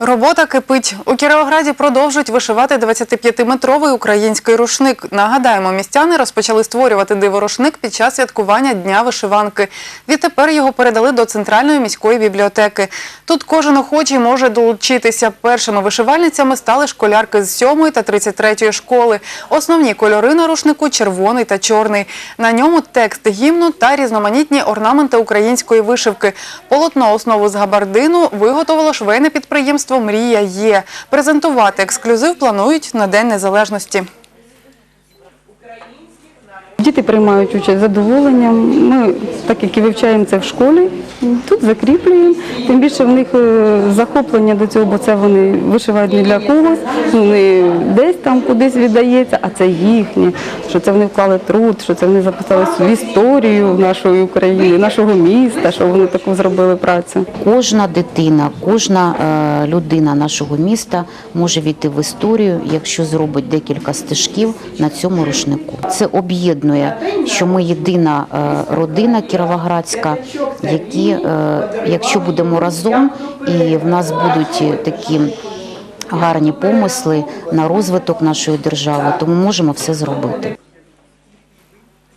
Робота кипить. У Кіровограді продовжують вишивати 25-метровий український рушник. Нагадаємо, містяни розпочали створювати диворушник під час святкування Дня вишиванки. Відтепер його передали до Центральної міської бібліотеки. Тут кожен охочий може долучитися. Першими вишивальницями стали школярки з 7 та 33 школи. Основні кольори на рушнику – червоний та чорний. На ньому текст гімну та різноманітні орнаменти української вишивки. Полотно основу з габардину виготовило швейне підприємство «Мрія є». Презентувати ексклюзив планують на День Незалежності. Діти приймають участь з задоволенням. Ми, так як і вивчаємо це в школі, тут закріплюємо. Тим більше в них е, захоплення до цього, бо це вони вишивають не для когось, не десь там кудись віддається, а це їхнє, що це вони вклали труд, що це вони записалися в історію нашої України, нашого міста, що вони таку зробили працю. Кожна дитина, кожна е, людина нашого міста може війти в історію, якщо зробить декілька стежків на цьому рушнику. Це об'єднує, що ми єдина е, родина кіровоградська, які, е, якщо будемо разом, і в нас будуть такі гарні помисли на розвиток нашої держави, тому можемо все зробити.